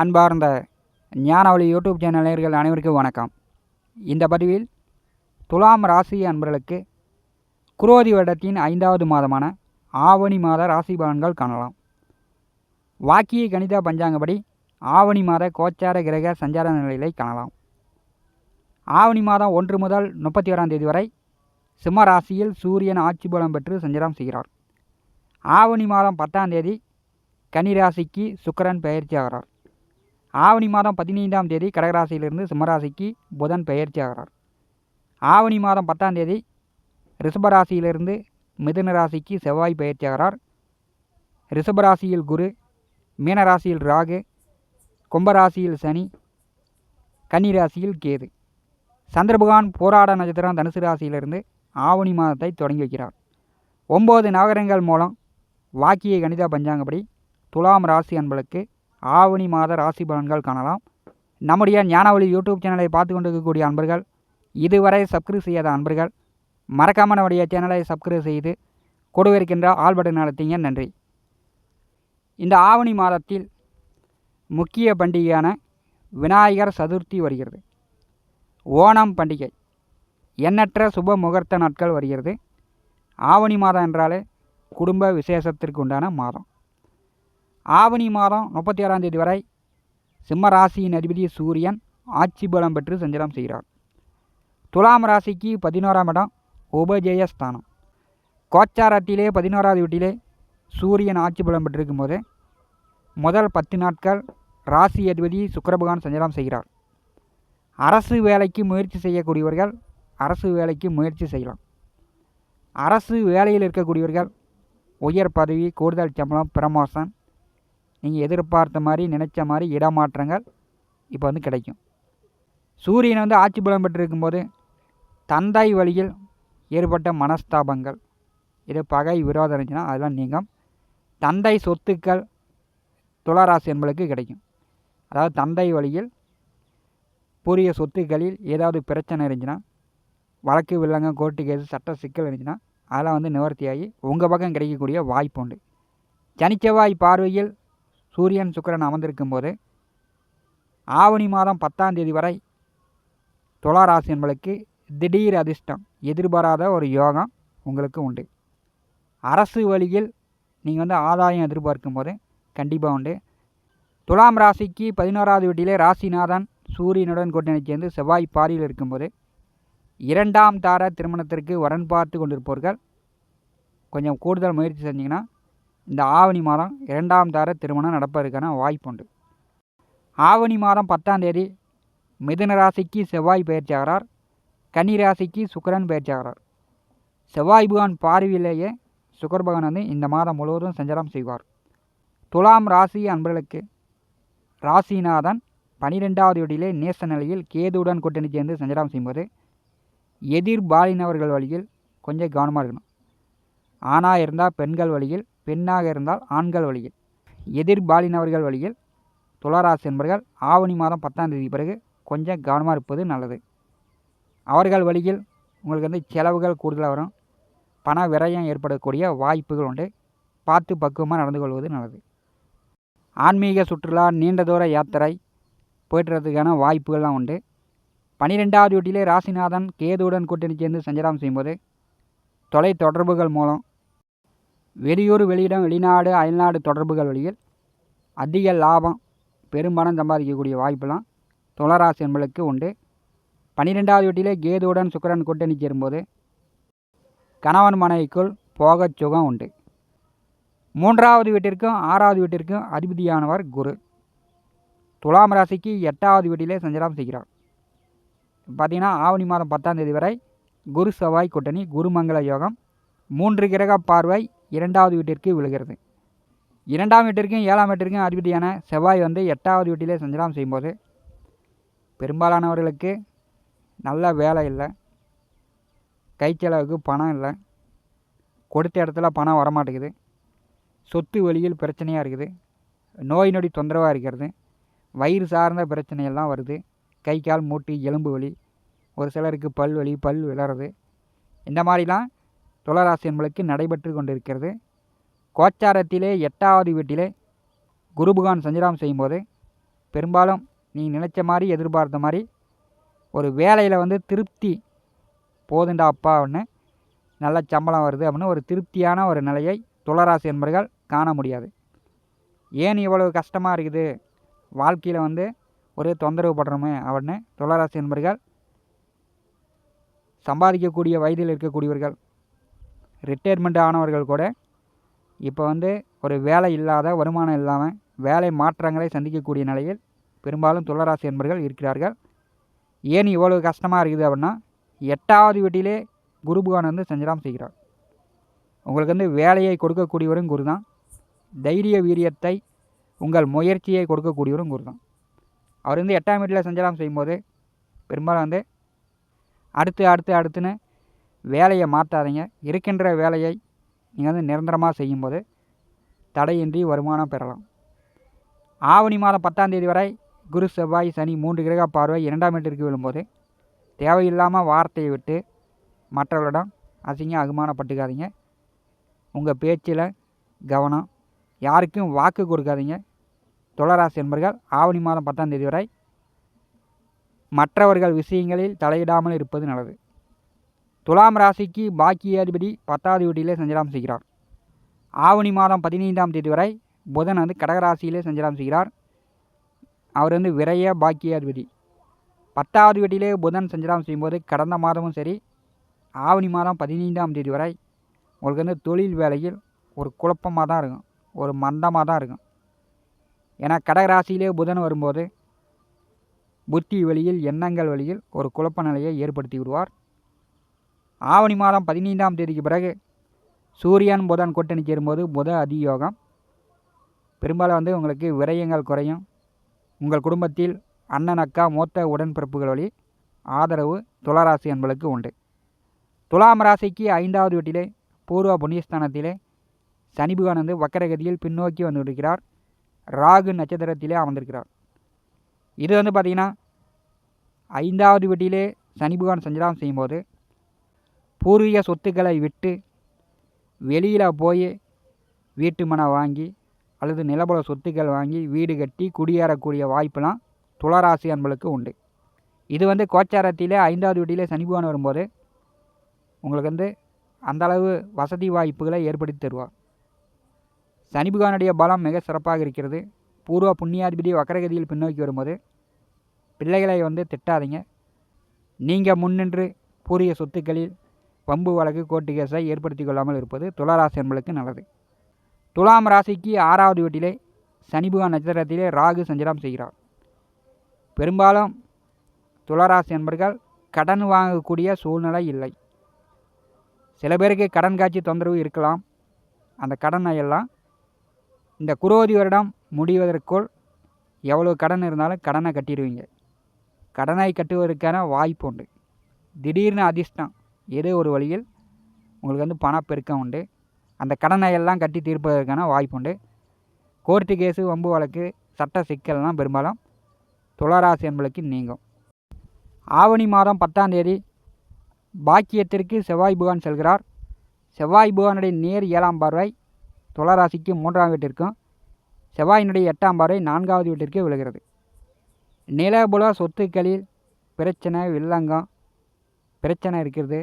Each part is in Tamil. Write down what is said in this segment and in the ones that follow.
அன்பார்ந்த ஞானவழி யூடியூப் சேனல் நேயர்கள் அனைவருக்கும் வணக்கம். இந்த பதிவில் துலாம் ராசி அன்பர்களுக்கு குரோதி வருடத்தின் ஐந்தாவது மாதமான ஆவணி மாத ராசி பலன்கள் காணலாம். வாக்கிய கணித பஞ்சாங்கப்படி ஆவணி மாத கோச்சார கிரக சஞ்சார நிலைகளை காணலாம். ஆவணி மாதம் ஒன்று முதல் முப்பத்தி ஓராம் தேதி வரை சிம்ம ராசியில் சூரியன் ஆட்சி பலம் பெற்று சஞ்சாரம் செய்கிறார். ஆவணி மாதம் பத்தாம் தேதி கன்னிராசிக்கு சுக்கரன் பயிற்சி ஆகிறார். ஆவணி மாதம் பதினைந்தாம் தேதி கடகராசியிலிருந்து சிம்மராசிக்கு புதன் பெயர்ச்சி ஆகிறார் ஆவணி மாதம் பத்தாம் தேதி ரிஷபராசியிலிருந்து மிதுன ராசிக்கு செவ்வாய் பெயர்ச்சி ஆகிறார் ரிஷபராசியில் குரு மீனராசியில் ராகு கும்பராசியில் சனி கன்னிராசியில் கேது. சந்திரபகவான் போராட நட்சத்திரம் தனுசு ராசியிலிருந்து ஆவணி மாதத்தை தொடங்கி வைக்கிறார். ஒம்பது நகரங்கள் மூலம் வாக்கிய கணித பஞ்சாங்கப்படி துலாம் ராசி அன்பளுக்கு ஆவணி மாத ராசி பலன்கள் காணலாம். நம்முடைய ஞானவழி யூடியூப் சேனலை பார்த்து கொண்டிருக்கக்கூடிய அன்பர்கள் இதுவரை சப்ஸ்கிரைப் செய்யாத அன்பர்கள் மறக்காமல் நம்முடைய சேனலை சப்ஸ்கிரைப் செய்து கொடுவிருக்கின்ற ஆல் நடத்திங்க நன்றி. இந்த ஆவணி மாதத்தில் முக்கிய பண்டிகையான விநாயகர் சதுர்த்தி வருகிறது. ஓணம் பண்டிகை எண்ணற்ற சுப முகூர்த்த நாட்கள் வருகிறது. ஆவணி மாதம் என்றாலே குடும்ப விசேஷத்திற்கு உண்டான மாதம். ஆவணி மாதம் முப்பத்தி ஆறாம் தேதி வரை சிம்ம ராசியின் அதிபதி சூரியன் ஆட்சி பலம் பெற்று சஞ்சலம் செய்கிறார். துலாம் ராசிக்கு பதினோராம் இடம் உபஜெயஸ்தானம் கோச்சாரத்திலே பதினோராவது வீட்டிலே சூரியன் ஆட்சி பலம் பெற்றிருக்கும் போது முதல் பத்து நாட்கள் ராசி அதிபதி சுக்கரபகவான் சஞ்சலம் செய்கிறார். அரசு வேலைக்கு முயற்சி செய்யக்கூடியவர்கள் அரசு வேலைக்கு முயற்சி செய்யலாம். அரசு வேலையில் இருக்கக்கூடியவர்கள் உயர் பதவி கூடுதல் சம்பளம் பிரமோசன் நீங்கள் எதிர்பார்த்த மாதிரி நினச்ச மாதிரி இடமாற்றங்கள் இப்போ வந்து கிடைக்கும். சூரியன் வந்து ஆட்சி பலம் பெற்றிருக்கும்போது தந்தை வழியில் ஏற்பட்ட மனஸ்தாபங்கள். இது பகை விரோதம் இருந்துச்சுன்னா அதெல்லாம் நீங்கும் தந்தை சொத்துக்கள் துளாராசி என்பளுக்கு கிடைக்கும். அதாவது தந்தை வழியில் பூரிய சொத்துக்களில் ஏதாவது பிரச்சனை இருந்துச்சுன்னா வழக்கு வில்லங்க கோர்ட்டு கேஸ் சட்ட சிக்கல் இருந்துச்சுன்னா அதெல்லாம் வந்து நிவர்த்தியாகி உங்கள் பக்கம் கிடைக்கக்கூடிய வாய்ப்பு உண்டு. சனிச்செவ்வாய் பார்வையில் சூரியன் சுக்கரன் அமர்ந்திருக்கும் போது ஆவணி மாதம் பத்தாம் தேதி வரை துளாராசி என்பளுக்கு திடீர் அதிர்ஷ்டம் எதிர்பாராத ஒரு யோகம் உங்களுக்கு உண்டு. அரசு வழியில் நீங்கள் வந்து ஆதாயம் எதிர்பார்க்கும் போது கண்டிப்பாக உண்டு. துலாம் ராசிக்கு பதினோராவது வீட்டிலே ராசிநாதன் சூரியனுடன் கூட்டணி சேர்ந்து செவ்வாய் பாரியில் இருக்கும்போது இரண்டாம் தார திருமணத்திற்கு வரன் பார்த்து கொண்டிருப்பவர்கள் கொஞ்சம் கூடுதல் முயற்சி செஞ்சிங்கன்னா இந்த ஆவணி மாதம் இரண்டாம் தார திருமணம் நடப்பதற்கான வாய்ப்புண்டு. ஆவணி மாதம் பத்தாம் தேதி மிதுன ராசிக்கு செவ்வாய் பயிற்சி ஆகிறார் கன்னி ராசிக்கு சுக்கரன் பயிற்சி ஆகிறார் செவ்வாய் பகவான் பார்வையிலேயே சுக்கர பகவான் வந்து இந்த மாதம் முழுவதும் சஞ்சாரம் செய்வார். துலாம் ராசி அன்பர்களுக்கு ராசிநாதன் பனிரெண்டாவது வீட்டிலே நேச நிலையில் கேதுவுடன் கூட்டணி சேர்ந்து சஞ்சாரம் செய்யும்போது எதிர்பாலினவர்கள் வழியில் கொஞ்சம் கவனமாக இருக்கணும். ஆணாக இருந்தால் பெண்கள் வழியில் பெண்ணாக இருந்தால் ஆண்கள் வழியில் எதிர்பாலினவர்கள் வழியில் துளாராசி என்பர்கள் ஆவணி மாதம் பத்தாம் தேதி பிறகு கொஞ்சம் கவனமாக இருப்பது நல்லது. அவர்கள் வழியில் உங்களுக்கு வந்து செலவுகள் கூடுதலாக வரும். பண விரயம் ஏற்படக்கூடிய வாய்ப்புகள் உண்டு. பார்த்து பக்குவமாக நடந்து கொள்வது நல்லது. ஆன்மீக சுற்றுலா நீண்ட தூர யாத்திரை போய்ட்டுறதுக்கான வாய்ப்புகள்லாம் உண்டு. பனிரெண்டாவது வீட்டிலே ராசிநாதன் கேதுவுடன் கூட்டணி சேர்ந்து சஞ்சாரம் செய்யும்போது தொலை தொடர்புகள் மூலம் வெளியூர் வெளியிடம் வெளிநாடு அயல்நாடு தொடர்புகள் வழியில் அதிக லாபம் பெரும்பணம் சம்பாதிக்கக்கூடிய வாய்ப்பெல்லாம் துளராசி என்பளுக்கு உண்டு. பன்னிரெண்டாவது வீட்டிலே கேதுவுடன் சுக்கரன் கூட்டணி சேரும்போது கணவன் மனைவிக்குள் போகச் சுகம் உண்டு. மூன்றாவது வீட்டிற்கும் ஆறாவது வீட்டிற்கும் அதிபதியானவர் குரு. துலாம் ராசிக்கு எட்டாவது வீட்டிலே சஞ்சலம் செய்கிறார். பார்த்தீங்கன்னா ஆவணி மாதம் பத்தாம் தேதி வரை குரு செவ்வாய் கூட்டணி குருமங்கள யோகம் மூன்று கிரக பார்வை இரண்டாவது வீட்டிற்கு விழுகிறது. இரண்டாம் வீட்டிற்கும் ஏழாம் வீட்டிற்கும் அதிபதியான செவ்வாய் வந்து எட்டாவது வீட்டிலே சஞ்சலம் செய்யும்போது பெரும்பாலானவர்களுக்கு நல்ல வேலை இல்லை. கை செலவுக்கு பணம் இல்லை. கொடுத்த இடத்துல பணம் வரமாட்டேங்குது. சொத்து வழியில் பிரச்சனையாக இருக்குது. நோய் நொடி தொந்தரவாக இருக்கிறது. வயிறு சார்ந்த பிரச்சனையெல்லாம் வருது. கை கால் மூட்டு எலும்பு வலி ஒரு சிலருக்கு பல் வலி பல் விளறது இந்த மாதிரிலாம் துளராசி என்பளுக்கு நடைபெற்று கொண்டிருக்கிறது. கோச்சாரத்திலே எட்டாவது வீட்டிலே குருபகான் சஞ்சிராம் செய்யும்போது பெரும்பாலும் நீ நினச்ச மாதிரி எதிர்பார்த்த மாதிரி ஒரு வேலையில் வந்து திருப்தி போதுண்டா அப்பா ஒன்று நல்ல சம்பளம் வருது அப்படின்னு ஒரு திருப்தியான ஒரு நிலையை துளராசி என்பர்கள் காண முடியாது. ஏன் இவ்வளவு கஷ்டமாக இருக்குது? வாழ்க்கையில் வந்து ஒரே தொந்தரவு படுறோமே அப்படின்னு துளராசி என்பர்கள் சம்பாதிக்கக்கூடிய வயதில் இருக்கக்கூடியவர்கள் ரிட்டையர்மெண்ட் ஆனவர்கள் கூட இப்போ வந்து ஒரு வேலை இல்லாத வருமானம் இல்லாமல் வேலை மாற்றங்களை சந்திக்கக்கூடிய நிலையில் பெரும்பாலும் துளராசி என்பர்கள் இருக்கிறார்கள். ஏன் இவ்வளவு கஷ்டமாக இருக்குது அப்படின்னா எட்டாவது வீட்டிலே குரு பகவான் வந்து சஞ்சலம் செய்கிறார். உங்களுக்கு வந்து வேலையை கொடுக்கக்கூடியவரும் குரு தான். தைரிய வீரியத்தை உங்கள் முயற்சியை கொடுக்கக்கூடியவரும் குரு தான். அவர் வந்து எட்டாம் வீட்டில் சஞ்சலம் செய்யும்போது பெரும்பாலும் வந்து அடுத்து அடுத்து அடுத்துன்னு வேலையை மாற்றாதீங்க. இருக்கின்ற வேலையை நீங்கள் வந்து நிரந்தரமாக செய்யும்போது தடையின்றி வருமானம் பெறலாம். ஆவணி மாதம் பத்தாம் தேதி வரை குரு செவ்வாய் சனி மூன்று கிரக பார்வை இரண்டாம் வீட்டிற்கு விழும்போது தேவையில்லாமல் வார்த்தையை விட்டு மற்றவர்களிடம் அசிங்க அகுமானப்பட்டுக்காதீங்க உங்கள் பேச்சில் கவனம். யாருக்கும் வாக்கு கொடுக்காதீங்க. துளராசி என்பர்கள் ஆவணி மாதம் பத்தாம் தேதி வரை மற்றவர்கள் விஷயங்களில் தலையிடாமல் இருப்பது நல்லது. துலாம் ராசிக்கு பாக்கியாதிபதி பத்தாவது வீட்டிலே சஞ்சலம் செய்கிறார். ஆவணி மாதம் பதினைந்தாம் தேதி வரை புதன் வந்து கடகராசியிலே சஞ்சலம் செய்கிறார். அவர் வந்து விரைய பாக்கியாதிபதி பத்தாவது வீட்டிலே புதன் சஞ்சலம் செய்யும்போது கடந்த மாதமும் சரி ஆவணி மாதம் பதினைந்தாம் தேதி வரை உங்களுக்கு வந்து தொழில் வேலையில் ஒரு குழப்பமாக தான் இருக்கும் ஒரு மந்தமாக தான் இருக்கும். ஏன்னா கடகராசியிலே புதன் வரும்போது புத்தி வழியில் எண்ணங்கள் வழியில் ஒரு குழப்ப நிலையை ஏற்படுத்தி விடுவார். ஆவணி மாதம் பதினைந்தாம் தேதிக்கு பிறகு சூரியன் புதன் கூட்டணி சேரும்போது புத அதியோகம். பெரும்பாலும் வந்து உங்களுக்கு விரயங்கள் குறையும். உங்கள் குடும்பத்தில் அண்ணன் அக்கா மூத்த உடன்பிறப்புகள் வழி ஆதரவு துளாராசி என்பளுக்கு உண்டு. துலாம் ராசிக்கு ஐந்தாவது வீட்டிலே பூர்வ புண்ணியஸ்தானத்திலே சனி பகவான் வந்து வக்கரகதியில் பின்னோக்கி வந்துருக்கிறார். ராகு நட்சத்திரத்திலே அமர்ந்திருக்கிறார். இது வந்து பார்த்திங்கன்னா ஐந்தாவது வீட்டிலே சனி பகவான் சஞ்சலம் செய்யும்போது பூர்வீக சொத்துக்களை விட்டு வெளியில் போய் வீட்டு மனை வாங்கி அல்லது நிலபுல சொத்துக்கள் வாங்கி வீடு கட்டி குடியேறக்கூடிய வாய்ப்பெல்லாம் துளராசி அன்பளுக்கு உண்டு. இது வந்து கோச்சாரத்திலே ஐந்தாவது வீட்டிலே சனிபகவான் வரும்போது உங்களுக்கு வந்து அந்தளவு வசதி வாய்ப்புகளை ஏற்படுத்தி தருவார். சனிபுகானுடைய பலம் மிக சிறப்பாக இருக்கிறது. பூர்வ புண்ணியாதிபதி வக்கரகதியில் பின்னோக்கி வரும்போது பிள்ளைகளை வந்து திட்டாதீங்க. நீங்கள் முன்னின்று பூரிய சொத்துக்களில் பம்பு வழக்கு கோர்ட்டு கேஸை ஏற்படுத்தி கொள்ளாமல் இருப்பது துளாராசி என்பளுக்கு நல்லது. துலாம் ராசிக்கு ஆறாவது வீட்டிலே சனி நட்சத்திரத்திலே ராகு சஞ்சலம் செய்கிறார். பெரும்பாலும் துளராசி என்பர்கள் கடன் வாங்கக்கூடிய சூழ்நிலை இல்லை. சில பேருக்கு கடன் காட்சி தொந்தரவு இருக்கலாம். அந்த கடனை எல்லாம் இந்த குரோதி வருடம் முடிவதற்குள் எவ்வளோ கடன் இருந்தாலும் கடனை கட்டிடுவீங்க. கடனை கட்டுவதற்கான வாய்ப்பு உண்டு. திடீர்னு அதிர்ஷ்டம். ஏதோ ஒரு வழியில் உங்களுக்கு வந்து பணப்பெருக்கம் உண்டு. அந்த கடனை எல்லாம் கட்டி தீர்ப்பதற்கான வாய்ப்பு உண்டு. கோர்ட்டு கேஸு வம்பு வழக்கு சட்ட சிக்கல்லாம் பெரும்பாலும் துளராசி என்பளுக்கு நீங்கும். ஆவணி மாதம் பத்தாம் தேதி பாக்கியத்திற்கு செவ்வாய் புகான் செல்கிறார். செவ்வாய் புகானுடைய நேர் ஏழாம் பார்வை துளராசிக்கு மூன்றாம் வீட்டிற்கும் செவ்வாயினுடைய எட்டாம் பார்வை நான்காவது வீட்டிற்கு விழுகிறது. நிலபுல சொத்துக்களில் பிரச்சனை வில்லங்கம் பிரச்சனை இருக்கிறது.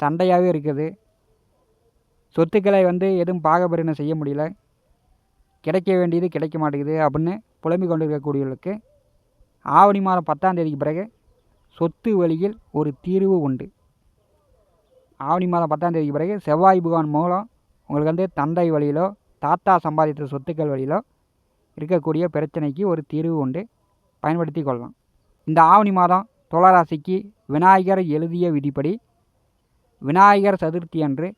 சண்டையாகவே இருக்குது. சொத்துக்களை வந்து எதுவும் பாகபரிணம் செய்ய முடியல. கிடைக்க வேண்டியது கிடைக்க மாட்டேங்குது அப்படின்னு புலம்பிக் கொண்டு இருக்கக்கூடியவர்களுக்கு ஆவணி மாதம் பத்தாம் தேதிக்கு பிறகு சொத்து வழியில் ஒரு தீர்வு உண்டு. ஆவணி மாதம் பத்தாம் தேதிக்கு பிறகு செவ்வாய் பகவான் மூலம் உங்களுக்கு வந்து தந்தை வழியிலோ தாத்தா சம்பாதித்த சொத்துக்கள் வழியிலோ இருக்கக்கூடிய பிரச்சனைக்கு ஒரு தீர்வு உண்டு. பயன்படுத்தி கொள்ளலாம். இந்த ஆவணி மாதம் துளராசிக்கு விநாயகர் எழுதிய விதிப்படி விநாயகர் சதுர்த்தி அன்று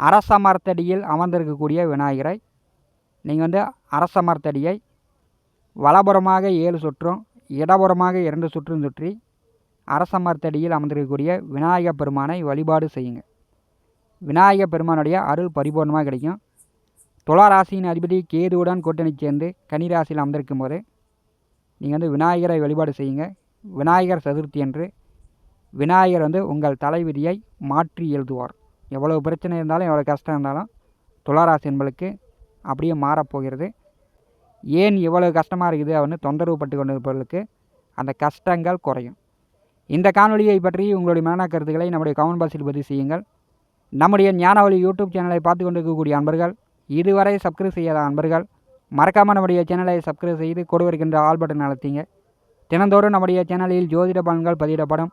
அரச மரத்தடியில் அமர்ந்திருக்கக்கூடிய விநாயகரை நீங்கள் வந்து அரச மரத்தடியை வலபுறமாக ஏழு சுற்றும் இடபுறமாக இரண்டு சுற்றும் சுற்றி அரச மரத்தடியில் அமர்ந்திருக்கக்கூடிய விநாயகர் பெருமானை வழிபாடு செய்யுங்க. விநாயகர் பெருமானுடைய அருள் பரிபூர்ணமாக கிடைக்கும். துளாராசியின் அதிபதி கேதுவுடன் கூட்டணி சேர்ந்து கன்னிராசியில் அமர்ந்திருக்கும் போது நீங்கள் வந்து விநாயகரை வழிபாடு செய்யுங்க. விநாயகர் சதுர்த்தி அன்று விநாயகர் வந்து உங்கள் தலைவிதியை மாற்றி எழுதுவார். எவ்வளோ பிரச்சனை இருந்தாலும் எவ்வளோ கஷ்டம் இருந்தாலும் துளாராசி என்பளுக்கு அப்படியே மாறப்போகிறது ஏன் இவ்வளவு கஷ்டமாக இருக்குது அப்படின்னு தொந்தரவு பட்டு கொண்டிருப்பவர்களுக்கு அந்த கஷ்டங்கள் குறையும். இந்த காணொலியை பற்றி உங்களுடைய மன கருத்துக்களை நம்முடைய கமெண்ட் பாக்ஸில் பதிவு செய்யுங்கள். நம்முடைய ஞானவழி யூடியூப் சேனலை பார்த்து கொண்டிருக்கக்கூடிய அன்பர்கள் இதுவரை சப்ஸ்கிரைப் செய்யாத அன்பர்கள் மறக்காமல் நம்முடைய சேனலை சப்ஸ்கிரைப் செய்து கொடுவிருக்கின்ற ஆல் பட்டன் அழுத்திங்க. தினந்தோறும் நம்முடைய சேனலில் ஜோதிட பலன்கள் பதிவிடப்படும்.